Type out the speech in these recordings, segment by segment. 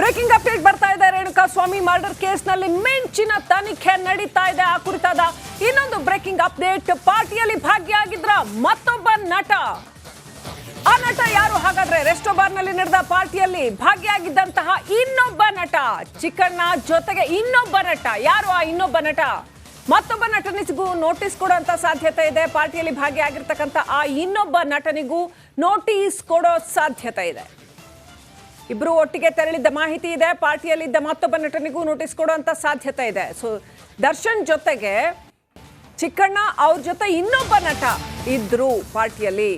Breaking update ಬರ್ತಾ ಇದೆ. ರೇಣುಕಾ ಸ್ವಾಮಿ murder ಕೇಸ್ನಲ್ಲಿ ಮಿಂಚಿನ ತನಿಖೆ ನಡೀತಾ ಇದೆ. ಆ ಕುರಿತಾದ ಇನ್ನೊಂದು ಬ್ರೇಕಿಂಗ್ ಅಪ್ಡೇಟ್. ಪಾರ್ಟಿಯಲ್ಲಿ ಭಾಗಿಯಾಗಿದ್ರ ಮತ್ತೊಬ್ಬ ನಟ. ಆ ನಟ ಯಾರು? ಹಾಗಾದ್ರೆ ರೆಸ್ಟೋ ಬಾರ್ನಲ್ಲಿ ನಡೆದ ಪಾರ್ಟಿಯಲ್ಲಿ ಭಾಗಿಯಾಗಿದ್ದಂತಹ ಇನ್ನೊಬ್ಬ ನಟ. ಚಿಕ್ಕಣ್ಣ ಜೊತೆಗೆ ಇನ್ನೊಬ್ಬ ನಟ. ಯಾರು ಆ ಇನ್ನೊಬ್ಬ ನಟ? ಮತ್ತೊಬ್ಬ ನಟನಿಗೂ ನೋಟಿಸ್ ಕೊಡುವಂತ ಸಾಧ್ಯತೆ ಇದೆ. ಪಾರ್ಟಿಯಲ್ಲಿ ಭಾಗಿಯಾಗಿರ್ತಕ್ಕಂಥ ಆ ಇನ್ನೊಬ್ಬ ನಟನಿಗೂ ನೋಟಿಸ್ ಕೊಡೋ ಸಾಧ್ಯತೆ ಇದೆ. ಇಬ್ರು ಒಟ್ಟಿಗೆ ತೆರಳಿದ್ದ ಮಾಹಿತಿ ಇದೆ. ಪಾರ್ಟಿಯಲ್ಲಿದ್ದ ಮತ್ತೊಬ್ಬ ನಟನಿಗೂ ನೋಟಿಸ್ ಕೊಡುವಂತ ಸಾಧ್ಯತೆ ಇದೆ. ಸೊ ದರ್ಶನ್ ಜೊತೆಗೆ ಚಿಕ್ಕಣ್ಣ ಅವ್ರ ಜೊತೆ ಇನ್ನೊಬ್ಬ ನಟ ಇದ್ರು ಪಾರ್ಟಿಯಲ್ಲಿ.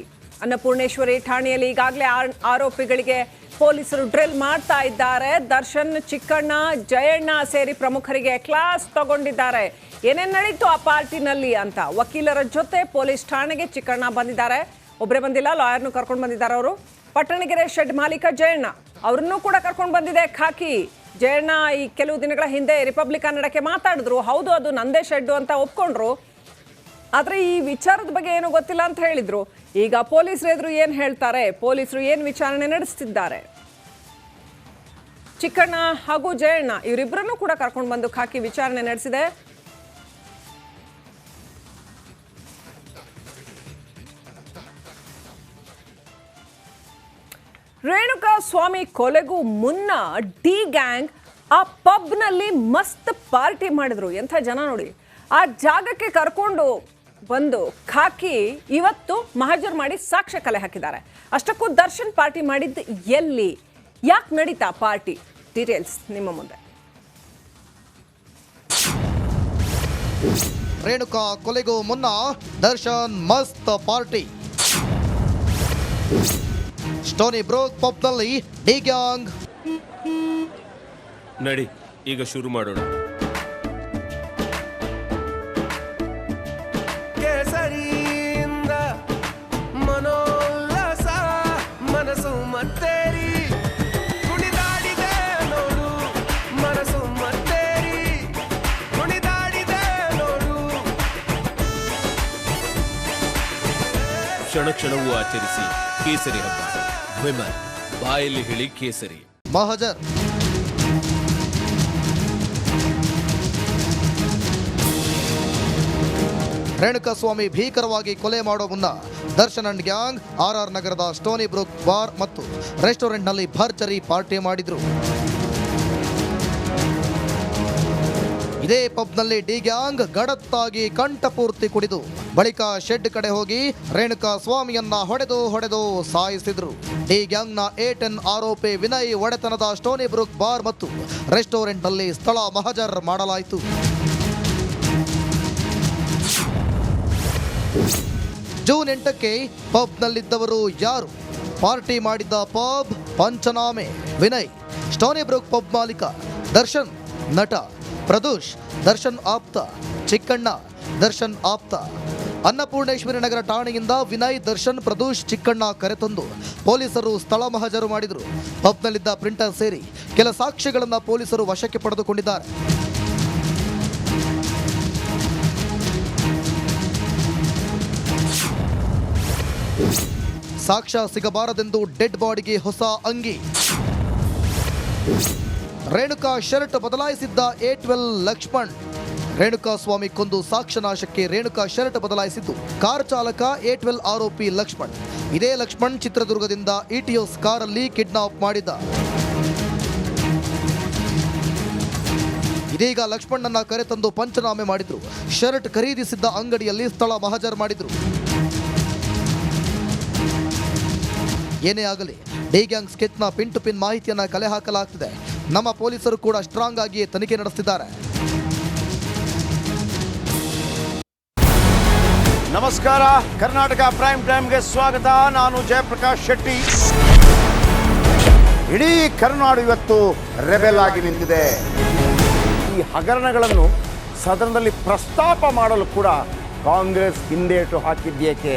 ಅನ್ನಪೂರ್ಣೇಶ್ವರಿ ಠಾಣೆಯಲ್ಲಿ ಈಗಾಗಲೇ ಆರೋಪಿಗಳಿಗೆ ಪೊಲೀಸರು ಡ್ರಿಲ್ ಮಾಡ್ತಾ ಇದ್ದಾರೆ. ದರ್ಶನ್, ಚಿಕ್ಕಣ್ಣ, ಜಯಣ್ಣ ಸೇರಿ ಪ್ರಮುಖರಿಗೆ ಕ್ಲಾಸ್ ತಗೊಂಡಿದ್ದಾರೆ. ಏನೇನು ನಡೀತು ಆ ಪಾರ್ಟಿನಲ್ಲಿ ಅಂತ ವಕೀಲರ ಜೊತೆ ಪೊಲೀಸ್ ಠಾಣೆಗೆ ಚಿಕ್ಕಣ್ಣ ಬಂದಿದ್ದಾರೆ. ಒಬ್ಬರೇ ಬಂದಿಲ್ಲ, ಲಾಯರ್ನು ಕರ್ಕೊಂಡು ಬಂದಿದ್ದಾರೆ ಅವರು. ಪಟ್ಟಣಗೆರೆ ಶೆಡ್ ಮಾಲೀಕ ಜಯಣ್ಣ. ಅವ್ರನ್ನೂ ಕೂಡ ಕರ್ಕೊಂಡು ಬಂದಿದೆ ಖಾಕಿ. ಜಯಣ್ಣ ಈ ಕೆಲವು ದಿನಗಳ ಹಿಂದೆ ರಿಪಬ್ಲಿಕ್ ಕನ್ನಡಕ್ಕೆ ಮಾತಾಡಿದ್ರು. ಹೌದು, ಅದು ನಂದೇ ಶೆಡ್ಡು ಅಂತ ಒಪ್ಕೊಂಡ್ರು. ಆದರೆ ಈ ವಿಚಾರದ ಬಗ್ಗೆ ಏನು ಗೊತ್ತಿಲ್ಲ ಅಂತ ಹೇಳಿದ್ರು. ಈಗ ಪೊಲೀಸರು ಎದುರು ಏನು ಹೇಳ್ತಾರೆ? ಪೊಲೀಸರು ಏನು ವಿಚಾರಣೆ ನಡೆಸ್ತಿದ್ದಾರೆ? ಚಿಕ್ಕಣ್ಣ ಹಾಗೂ ಜಯಣ್ಣ ಇವರಿಬ್ಬರನ್ನು ಕೂಡ ಕರ್ಕೊಂಡು ಬಂದು ಖಾಕಿ ವಿಚಾರಣೆ ನಡೆಸಿದೆ. ರೇಣುಕಾ ಸ್ವಾಮಿ ಕೊಲೆಗೂ ಮುನ್ನ ಡಿ ಗ್ಯಾಂಗ್ ಆ ಪಬ್ನಲ್ಲಿ ಮಸ್ತ್ ಪಾರ್ಟಿ ಮಾಡಿದ್ರು. ಎಂಥ ಜನ ನೋಡಿ. ಆ ಜಾಗಕ್ಕೆ ಕರ್ಕೊಂಡು ಬಂದು ಖಾಕಿ ಇವತ್ತು ಮಹಜರ್ ಮಾಡಿ ಸಾಕ್ಷ್ಯ ಕಲೆ ಹಾಕಿದ್ದಾರೆ. ಅಷ್ಟಕ್ಕೂ ದರ್ಶನ್ ಪಾರ್ಟಿ ಮಾಡಿದ್ದು ಎಲ್ಲಿ? ಯಾಕೆ ನಡೀತಾ ಪಾರ್ಟಿ? ಡೀಟೇಲ್ಸ್ ನಿಮ್ಮ ಮುಂದೆ. ರೇಣುಕಾ ಕೊಲೆಗೂ ಮುನ್ನ ದರ್ಶನ್ ಮಸ್ತ್ ಪಾರ್ಟಿ. ಸ್ಟೋನಿ ಬ್ರೋಕ್ ಪಬ್ನಲ್ಲಿ ಡಿಗ್ಯಾಂಗ್ ನಡಿ ಈಗ ಶುರು ಮಾಡೋಣ. ಕ್ಷಣ ಕ್ಷಣವೂ ಆಚರಿಸಿ ಕೇಸರಿ ಹಬ್ಬ. ವಿಮಲ್, ಬಾಯಲ್ಲಿ ಹೇಳಿ ಕೇಸರಿ. ಮಹಜರ್. ರೇಣುಕಾಸ್ವಾಮಿ ಭೀಕರವಾಗಿ ಕೊಲೆ ಮಾಡೋ ಮುನ್ನ Darshan and gang, R R ನಗರದ ಸ್ಟೋನಿ ಬ್ರೂಕ್ ಬಾರ್ ಮತ್ತು ರೆಸ್ಟೋರೆಂಟ್ನಲ್ಲಿ ಭರ್ಜರಿ ಪಾರ್ಟಿ ಮಾಡಿದ್ರು. ಇದೇ ಪಬ್ನಲ್ಲಿ ಡಿ ಗ್ಯಾಂಗ್ ಗಡತ್ತಾಗಿ ಕಂಠಪೂರ್ತಿ ಕುಡಿದು, ಬಳಿಕ ಶೆಡ್ ಕಡೆ ಹೋಗಿ ರೇಣುಕಾ ಸ್ವಾಮಿಯನ್ನ ಹೊಡೆದು ಹೊಡೆದು ಸಾಯಿಸಿದ್ರು. ಡಿ ಗ್ಯಾಂಗ್ನ ಎ ಟೆನ್ ಆರೋಪಿ ವಿನಯ್ ಒಡೆತನದ ಸ್ಟೋನಿ ಬ್ರೂಕ್ ಬಾರ್ ಮತ್ತು ರೆಸ್ಟೋರೆಂಟ್ನಲ್ಲಿ ಸ್ಥಳ ಮಹಜರ್ ಮಾಡಲಾಯಿತು. ಜೂನ್ ಎಂಟಕ್ಕೆ ಪಬ್ನಲ್ಲಿದ್ದವರು ಯಾರು? ಪಾರ್ಟಿ ಮಾಡಿದ್ದ ಪಬ್ ಪಂಚನಾಮೆ, ವಿನಯ್, ಸ್ಟೋನಿ ಬ್ರೂಕ್ ಪಬ್ ಮಾಲೀಕ, ದರ್ಶನ್, ನಟ ಪ್ರದೂಷ್, ದರ್ಶನ್ ಆಪ್ತ, ಚಿಕ್ಕಣ್ಣ, ದರ್ಶನ್ ಆಪ್ತ. ಅನ್ನಪೂರ್ಣೇಶ್ವರಿ ನಗರ ಠಾಣೆಯಿಂದ ವಿನಯ್, ದರ್ಶನ್, ಪ್ರದೋಷ್, ಚಿಕ್ಕಣ್ಣ ಕರೆತಂದು ಪೊಲೀಸರು ಸ್ಥಳ ಮಹಜರು ಮಾಡಿದರು. ಪಬ್ನಲ್ಲಿದ್ದ ಪ್ರಿಂಟರ್ ಸೇರಿ ಕೆಲ ಸಾಕ್ಷ್ಯಗಳನ್ನು ಪೊಲೀಸರು ವಶಕ್ಕೆ ಪಡೆದುಕೊಂಡಿದ್ದಾರೆ. ಸಾಕ್ಷ್ಯ ಸಿಗಬಾರದೆಂದು ಡೆಡ್ ಬಾಡಿಗೆ ಹೊಸ ಅಂಗಿ. ರೇಣುಕಾ ಶರ್ಟ್ ಬದಲಾಯಿಸಿದ್ದ ಎ ಟ್ವೆಲ್ ಲಕ್ಷ್ಮಣ್. ರೇಣುಕಾ ಸ್ವಾಮಿ ಕೊಂದು ಸಾಕ್ಷ್ಯ ನಾಶಕ್ಕೆ ರೇಣುಕಾ ಶರ್ಟ್ ಬದಲಾಯಿಸಿದ್ದು. ಕಾರ್ ಚಾಲಕ ಎ ಟ್ವೆಲ್ ಆರೋಪಿ ಲಕ್ಷ್ಮಣ್. ಇದೇ ಲಕ್ಷ್ಮಣ್ ಚಿತ್ರದುರ್ಗದಿಂದ ಇಟಿಒಸ್ ಕಾರಲ್ಲಿ ಕಿಡ್ನಾಪ್ ಮಾಡಿದ್ದ. ಇದೀಗ ಲಕ್ಷ್ಮಣ್ಣನ ಕರೆತಂದು ಪಂಚನಾಮೆ ಮಾಡಿದ್ರು. ಶರ್ಟ್ ಖರೀದಿಸಿದ್ದ ಅಂಗಡಿಯಲ್ಲಿ ಸ್ಥಳ ಮಹಜರ್ ಮಾಡಿದ್ರು. ಏನೇ ಆಗಲಿ, ಡಿ ಗ್ಯಾಂಗ್ ಸ್ಕೆಚ್ನ ಪಿನ್ ಟು ಪಿನ್ ಮಾಹಿತಿಯನ್ನು ಕಲೆ ಹಾಕಲಾಗ್ತಿದೆ. ನಮ್ಮ ಪೊಲೀಸರು ಕೂಡ ಸ್ಟ್ರಾಂಗ್ ಆಗಿ ತನಿಖೆ ನಡೆಸ್ತಿದ್ದಾರೆ. ನಮಸ್ಕಾರ, ಕರ್ನಾಟಕ ಪ್ರೈಮ್ ಟೈಮ್ಗೆ ಸ್ವಾಗತ. ನಾನು ಜಯಪ್ರಕಾಶ್ ಶೆಟ್ಟಿ. ಇಡೀ ಕರ್ನಾಡು ಇವತ್ತು ರೆಬೆಲ್ ಆಗಿ ನಿಂತಿದೆ. ಈ ಹಗರಣಗಳನ್ನು ಸದನದಲ್ಲಿ ಪ್ರಸ್ತಾಪ ಮಾಡಲು ಕೂಡ ಕಾಂಗ್ರೆಸ್ ಹಿಂದೇಟು ಹಾಕಿದ್ದೇಕೆ